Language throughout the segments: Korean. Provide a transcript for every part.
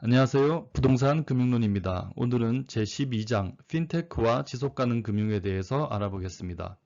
안녕하세요. 부동산 금융론입니다. 오늘은 제12장 핀테크와 지속가능 금융에 대해서 알아보겠습니다.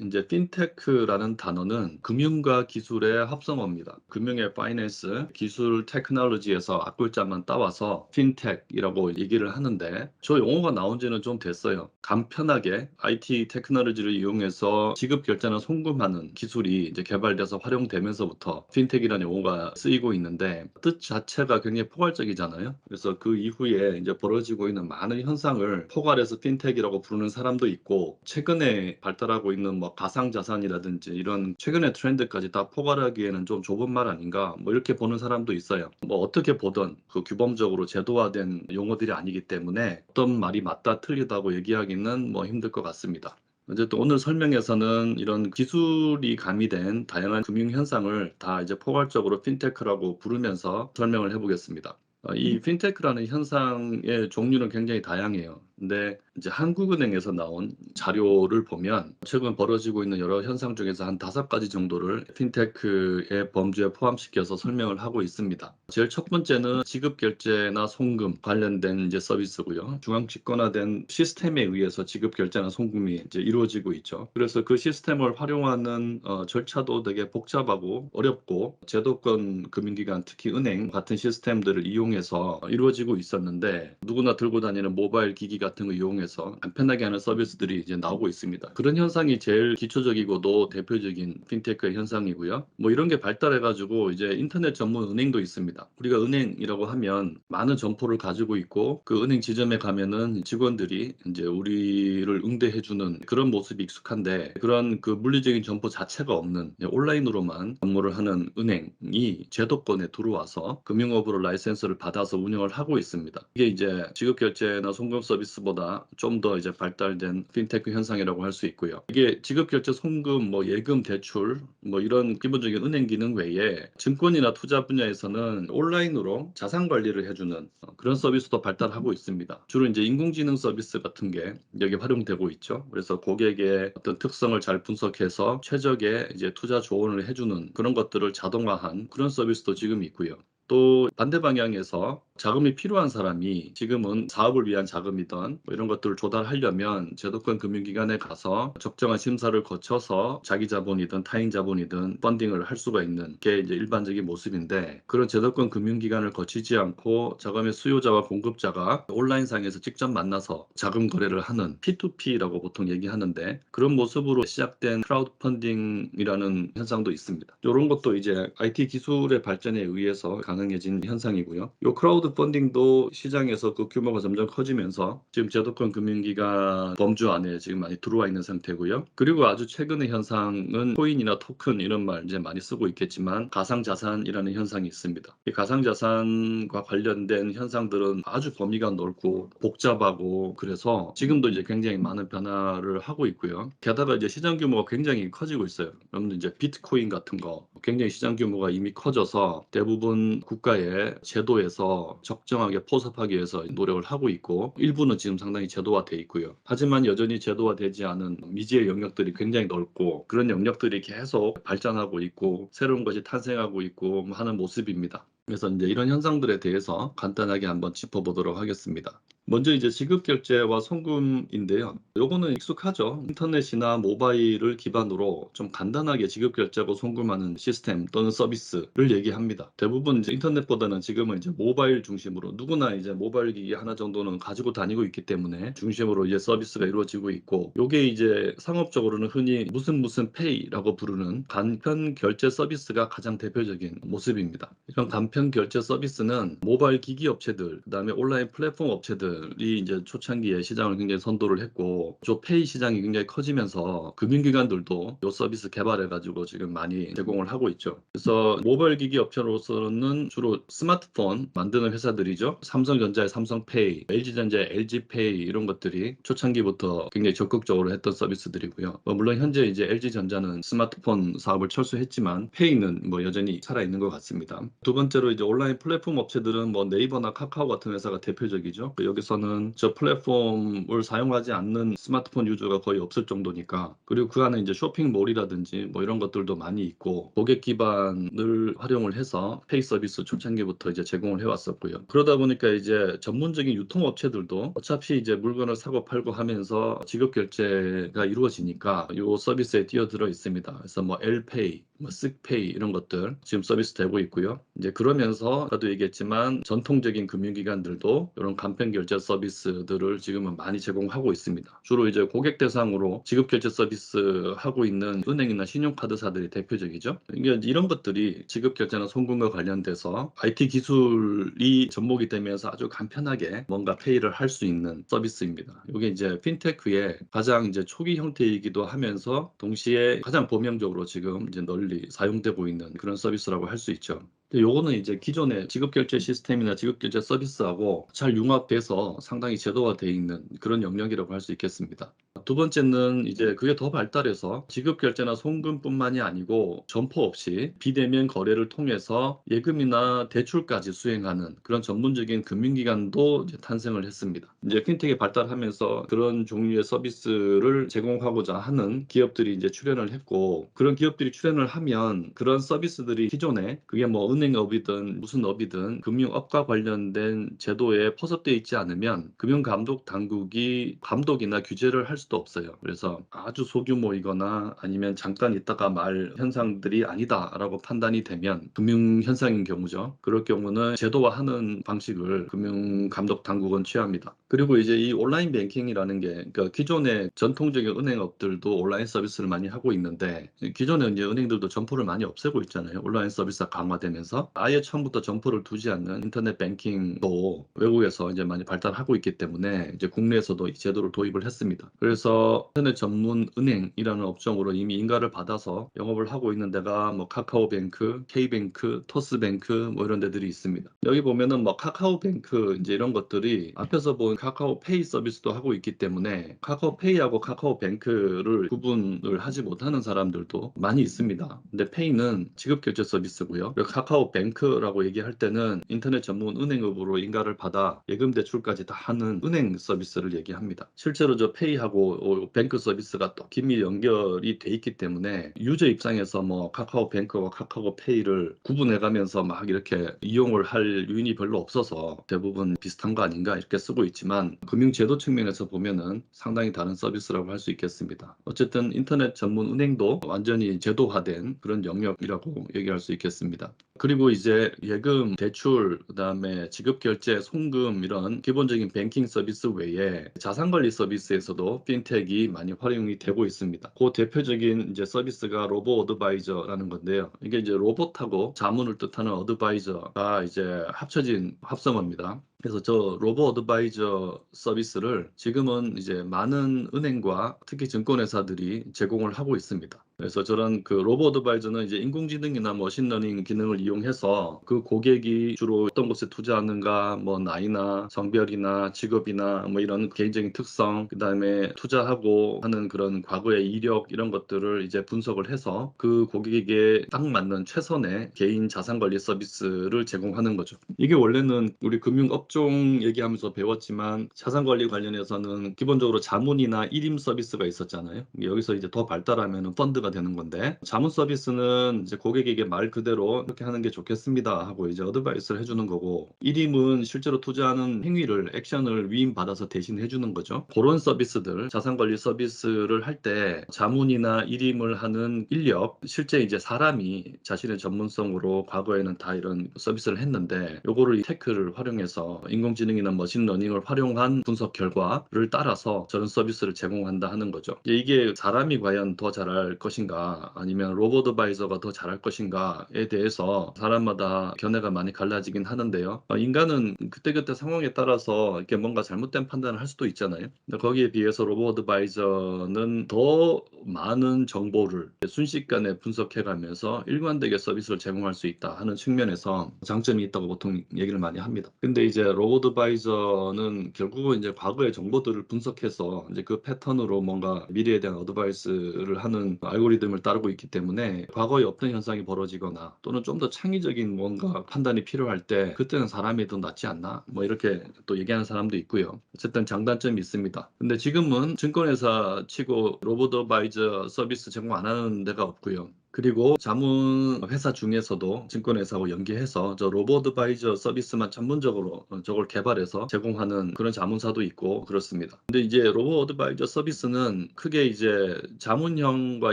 이제 핀테크라는 단어는 금융과 기술의 합성어입니다. 금융의 파이낸스, 기술 테크놀로지에서 앞글자만 따와서 핀텍이라고 얘기를 하는데 저 용어가 나온 지는 좀 됐어요. 간편하게 IT 테크놀로지를 이용해서 지급 결제나 송금하는 기술이 이제 개발돼서 활용되면서부터 핀텍이라는 용어가 쓰이고 있는데 뜻 자체가 굉장히 포괄적이잖아요. 그래서 그 이후에 이제 벌어지고 있는 많은 현상을 포괄해서 핀텍이라고 부르는 사람도 있고 최근에 발달하고 있는 뭐뭐 가상 자산이라든지 이런 최근의 트렌드까지 다 포괄하기에는 좀 좁은 말 아닌가 뭐 이렇게 보는 사람도 있어요. 뭐 어떻게 보던 그 규범적으로 제도화된 용어들이 아니기 때문에 어떤 말이 맞다 틀리다고 얘기하기는 뭐 힘들 것 같습니다. 어쨌든 오늘 설명에서는 이런 기술이 가미된 다양한 금융 현상을 다 이제 포괄적으로 핀테크라고 부르면서 설명을 해보겠습니다. 어, 이 핀테크라는 현상의 종류는 굉장히 다양해요. 근데 이제 한국은행에서 나온 자료를 보면 최근 벌어지고 있는 여러 현상 중에서 한 다섯 가지 정도를 핀테크의 범주에 포함시켜서 설명을 하고 있습니다. 제일 첫 번째는 지급 결제나 송금 관련된 이제 서비스고요. 중앙 집권화된 시스템에 의해서 지급 결제나 송금이 이제 이루어지고 있죠. 그래서 그 시스템을 활용하는 어, 절차도 되게 복잡하고 어렵고 제도권 금융기관 특히 은행 같은 시스템들을 이용 해서 이루어지고 있었는데 누구나 들고 다니는 모바일 기기가 같은 거 이용해서 간편하게 하는 서비스들이 이제 나오고 있습니다. 그런 현상이 제일 기초적이고도 대표적인 핀테크의 현상이고요. 뭐 이런 게 발달해가지고 이제 인터넷 전문 은행도 있습니다. 우리가 은행이라고 하면 많은 점포를 가지고 있고 그 은행 지점에 가면은 직원들이 이제 우리를 응대해주는 그런 모습이 익숙한데 그런 그 물리적인 점포 자체가 없는 온라인으로만 업무를 하는 은행이 제도권에 들어와서 금융업으로 라이센스를 받아서 운영을 하고 있습니다. 이게 이제 지급결제나 송금 서비스 서비스보다 좀 더 이제 발달된 핀테크 현상이라고 할 수 있고요. 이게 지급결제, 송금, 뭐 예금, 대출, 뭐 이런 기본적인 은행 기능 외에 증권이나 투자 분야에서는 온라인으로 자산 관리를 해주는 그런 서비스도 발달하고 있습니다. 주로 이제 인공지능 서비스 같은 게 여기 활용되고 있죠. 그래서 고객의 어떤 특성을 잘 분석해서 최적의 이제 투자 조언을 해주는 그런 것들을 자동화한 그런 서비스도 지금 있고요. 또 반대 방향에서 자금이 필요한 사람이 지금은 사업을 위한 자금이던 뭐 이런 것들을 조달하려면 제도권 금융기관에 가서 적정한 심사를 거쳐서 자기 자본이든 타인 자본이든 펀딩을 할 수가 있는 게 이제 일반적인 모습인데 그런 제도권 금융기관을 거치지 않고 자금의 수요자와 공급자가 온라인상에서 직접 만나서 자금 거래를 하는 P2P라고 보통 얘기하는데 그런 모습으로 시작된 크라우드 펀딩이라는 현상도 있습니다. 이런 것도 이제 IT 기술의 발전에 의해서 가능해진 현상이고요. 이 크라우드 펀딩도 시장에서 그 규모가 점점 커지면서 지금 제도권 금융기관 범주 안에 지금 많이 들어와 있는 상태고요. 그리고 아주 최근의 현상은 코인이나 토큰 이런 말 이제 많이 쓰고 있겠지만 가상자산이라는 현상이 있습니다. 이 가상자산과 관련된 현상들은 아주 범위가 넓고 복잡하고 그래서 지금도 이제 굉장히 많은 변화를 하고 있고요. 게다가 이제 시장 규모가 굉장히 커지고 있어요. 여러분들 이제 비트코인 같은 거 굉장히 시장 규모가 이미 커져서 대부분 국가의 제도에서 적정하게 포섭하기 위해서 노력을 하고 있고 일부는 지금 상당히 제도화돼 있고요. 하지만 여전히 제도화되지 않은 미지의 영역들이 굉장히 넓고 그런 영역들이 계속 발전하고 있고 새로운 것이 탄생하고 있고 하는 모습입니다. 그래서 이제 이런 현상들에 대해서 간단하게 한번 짚어보도록 하겠습니다. 먼저 이제 지급 결제와 송금인데요. 요거는 익숙하죠. 인터넷이나 모바일을 기반으로 좀 간단하게 지급 결제하고 송금하는 시스템 또는 서비스를 얘기합니다. 대부분 이제 인터넷보다는 지금은 이제 모바일 중심으로 누구나 이제 모바일 기기 하나 정도는 가지고 다니고 있기 때문에 중심으로 이제 서비스가 이루어지고 있고 요게 이제 상업적으로는 흔히 무슨 무슨 페이라고 부르는 간편 결제 서비스가 가장 대표적인 모습입니다. 이런 간편 결제 서비스는 모바일 기기 업체들, 그다음에 온라인 플랫폼 업체들 기업들이 이제 초창기에 시장을 굉장히 선도를 했고 조페이 시장이 굉장히 커지면서 금융기관들도 이 서비스 개발해가지고 지금 많이 제공을 하고 있죠. 그래서 모바일 기기 업체로서는 주로 스마트폰 만드는 회사들이죠. 삼성전자의 삼성페이, LG전자의 LG페이 이런 것들이 초창기부터 굉장히 적극적으로 했던 서비스들이고요. 뭐 물론 현재 이제 LG전자는 스마트폰 사업을 철수했지만 페이는 뭐 여전히 살아 있는 것 같습니다. 두 번째로 이제 온라인 플랫폼 업체들은 뭐 네이버나 카카오 같은 회사가 대표적이죠. 여기서 한국에서는 저 플랫폼을 사용하지 않는 스마트폰 유저가 거의 없을 정도니까 그리고 그 안에 이제 쇼핑몰이라든지 뭐 이런 것들도 많이 있고 고객 기반을 활용을 해서 페이 서비스 초창기부터 이제 제공을 해왔었고요. 그러다 보니까 이제 전문적인 유통업체들도 어차피 이제 물건을 사고 팔고 하면서 지급 결제가 이루어지니까 이 서비스에 뛰어들어 있습니다. 그래서 뭐 엘페이, 뭐 쓱페이 이런 것들 지금 서비스 되고 있고요. 이제 그러면서 아까도 얘기했지만 전통적인 금융기관들도 이런 간편 결제 서비스들을 지금은 많이 제공하고 있습니다. 주로 이제 고객 대상으로 지급 결제 서비스 하고 있는 은행이나 신용카드사들이 대표적이죠. 이게 이런 것들이 지급 결제나 송금과 관련돼서 IT 기술이 접목이 되면서 아주 간편하게 뭔가 페이를 할 수 있는 서비스입니다. 이게 이제 핀테크의 가장 이제 초기 형태이기도 하면서 동시에 가장 보명적으로 지금 이제 널리 사용되고 있는 그런 서비스라고 할 수 있죠. 요거는 이제 기존의 지급결제 시스템이나 지급결제 서비스하고 잘 융합돼서 상당히 제도화 돼 있는 그런 영역이라고 할 수 있겠습니다. 두 번째는 이제 그게 더 발달해서 지급결제나 송금뿐만이 아니고 점포 없이 비대면 거래를 통해서 예금이나 대출까지 수행하는 그런 전문적인 금융기관도 탄생을 했습니다. 이제 핀텍이 발달하면서 그런 종류의 서비스를 제공하고자 하는 기업들이 이제 출연을 했고 그런 기업들이 출연을 하면 그런 서비스들이 기존에 그게 뭐 은행업이든 무슨 업이든 금융업과 관련된 제도에 포섭되어 있지 않으면 금융감독 당국이 감독이나 규제를 할 수도 없어요. 그래서 아주 소규모이거나 아니면 잠깐 있다가 말 현상들이 아니다라고 판단이 되면 금융 현상인 경우죠. 그럴 경우는 제도화하는 방식을 금융감독 당국은 취합니다. 그리고 이제 이 온라인 뱅킹이라는 게 그러니까 기존의 전통적인 은행업들도 온라인 서비스를 많이 하고 있는데 기존에 이제 은행들도 점포를 많이 없애고 있잖아요. 온라인 서비스가 강화되면서 아예 처음부터 점포를 두지 않는 인터넷 뱅킹도 외국에서 이제 많이 발달하고 있기 때문에 이제 국내에서도 이 제도를 도입을 했습니다. 그래서 인터넷 전문 은행이라는 업종으로 이미 인가를 받아서 영업을 하고 있는 데가 뭐 카카오뱅크, K뱅크, 토스뱅크 뭐 이런 데들이 있습니다. 여기 보면은 뭐 카카오뱅크 이제 이런 것들이 앞에서 본 카카오페이 서비스도 하고 있기 때문에 카카오페이하고 카카오뱅크를 구분을 하지 못하는 사람들도 많이 있습니다. 근데 페이는 지급 결제 서비스고요. 카카오뱅크라고 얘기할 때는 인터넷 전문 은행업으로 인가를 받아 예금 대출까지 다 하는 은행 서비스를 얘기합니다. 실제로 저 페이하고 뱅크 서비스가 또 긴밀 연결이 돼 있기 때문에 유저 입장에서 뭐 카카오뱅크와 카카오페이를 구분해가면서 막 이렇게 이용을 할 유인이 별로 없어서 대부분 비슷한 거 아닌가 이렇게 쓰고 있지만 금융제도 측면에서 보면은 상당히 다른 서비스라고 할 수 있겠습니다. 어쨌든 인터넷 전문 은행도 완전히 제도화된 그런 영역이라고 얘기할 수 있겠습니다. 그리고 이제 예금, 대출, 그다음에 지급 결제, 송금 이런 기본적인 뱅킹 서비스 외에 자산 관리 서비스에서도 핀텍이 많이 활용이 되고 있습니다. 그 대표적인 이제 서비스가 로보 어드바이저라는 건데요. 이게 이제 로봇하고 자문을 뜻하는 어드바이저가 이제 합쳐진 합성어입니다. 그래서 저 로보 어드바이저 서비스를 지금은 이제 많은 은행과 특히 증권회사들이 제공을 하고 있습니다. 그래서 저런 그 로보 어드바이저는 이제 인공지능이나 머신러닝 기능을 이용해서 그 고객이 주로 어떤 곳에 투자하는가, 뭐 나이나 성별이나 직업이나 뭐 이런 개인적인 특성, 그 다음에 투자하고 하는 그런 과거의 이력 이런 것들을 이제 분석을 해서 그 고객에게 딱 맞는 최선의 개인 자산 관리 서비스를 제공하는 거죠. 이게 원래는 우리 금융 업종 얘기하면서 배웠지만 자산 관리 관련해서는 기본적으로 자문이나 일임 서비스가 있었잖아요. 여기서 이제 더 발달하면 펀드가 되는 건데 자문 서비스는 이제 고객에게 말 그대로 이렇게 하는 게 좋겠습니다 하고 이제 어드바이스를 해주는 거고 일임은 실제로 투자하는 행위를 액션을 위임받아서 대신 해주는 거죠. 그런 서비스들 자산 관리 서비스를 할 때 자문이나 일임을 하는 인력 실제 이제 사람이 자신의 전문성으로 과거에는 다 이런 서비스를 했는데 요거를 테크를 활용해서 인공지능이나 머신러닝을 활용한 분석 결과를 따라서 저런 서비스를 제공한다 하는 거죠. 이게 사람이 과연 더 잘할 것 인가 아니면 로봇 어드바이저가 더 잘할 것인가에 대해서 사람마다 견해가 많이 갈라지긴 하는데요. 어, 인간은 그때그때 상황에 따라서 이렇게 뭔가 잘못된 판단을 할 수도 있잖아요. 근데 거기에 비해서 로봇 어드바이저는 더 많은 정보를 순식간에 분석해 가면서 일관되게 서비스를 제공할 수 있다 하는 측면에서 장점이 있다고 보통 얘기를 많이 합니다. 근데 이제 로봇 어드바이저는 결국은 이제 과거의 정보들을 분석해서 이제 그 패턴으로 뭔가 미래에 대한 어드바이스를 하는 알고리즘 알고리즘을 따르고 있기 때문에 과거에 없던 현상이 벌어지거나 또는 좀 더 창의적인 뭔가 판단이 필요할 때 그때는 사람이 더 낫지 않나? 뭐 이렇게 또 얘기하는 사람도 있고요. 어쨌든 장단점이 있습니다. 근데 지금은 증권회사 치고 로봇 어바이저 서비스 제공 안 하는 데가 없고요. 그리고 자문 회사 중에서도 증권회사하고 연계해서 저 로봇 어바이저 서비스만 전문적으로 어, 저걸 개발해서 제공하는 그런 자문사도 있고 그렇습니다. 근데 이제 로봇 어바이저 서비스는 크게 이제 자문형과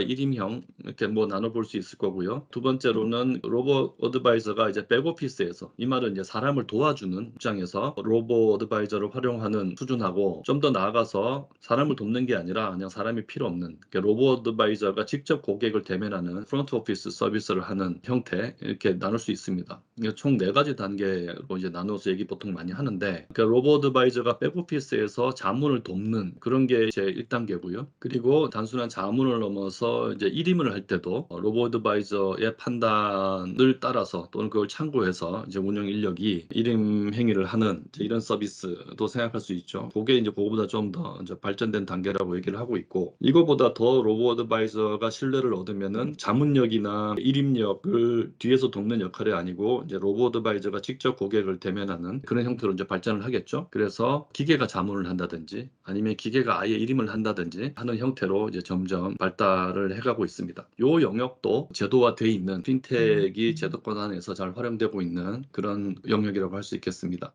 1인형 이렇게 뭐 나눠볼 수 있을 거고요. 두 번째로는 로봇 어드바이저가 이제 백오피스에서 이 말은 이제 사람을 도와주는 입장에서 로봇 어드바이저를 활용하는 수준하고 좀 더 나아가서 사람을 돕는 게 아니라 그냥 사람이 필요 없는 그러니까 로봇 어드바이저가 직접 고객을 대면하는 프론트 오피스 서비스를 하는 형태 이렇게 나눌 수 있습니다. 총 네 가지 단계로 이제 나눠서 얘기 보통 많이 하는데 그러니까 로봇 어드바이저가 백오피스에서 자문을 돕는 그런 게 제 1단계고요. 그리고 단순한 자문을 넘어서 이제 1임을 할 때도 로봇 어드바이저의 판단을 따라서 또는 그걸 참고해서 이제 운영 인력이 1임 행위를 하는 이런 서비스도 생각할 수 있죠. 그게 이제 그거보다 좀 더 발전된 단계라고 얘기를 하고 있고 이거보다 더 로봇 어드바이저가 신뢰를 얻으면은 자문 력이나 1임력을 뒤에서 돕는 역할이 아니고 이제 로봇 어드바이저가 직접 고객을 대면하는 그런 형태로 이제 발전을 하겠죠. 그래서 기계가 자문을 한다든지 아니면 기계가 아예 1임을 한다든지 하는 형태로 이제 점점 발달을 해가고 있습니다. 요 영역도 제도화돼 있는 핀텍이 제도권 안에서 잘 활용되고 있는 그런 영역이라고 할 수 있겠습니다.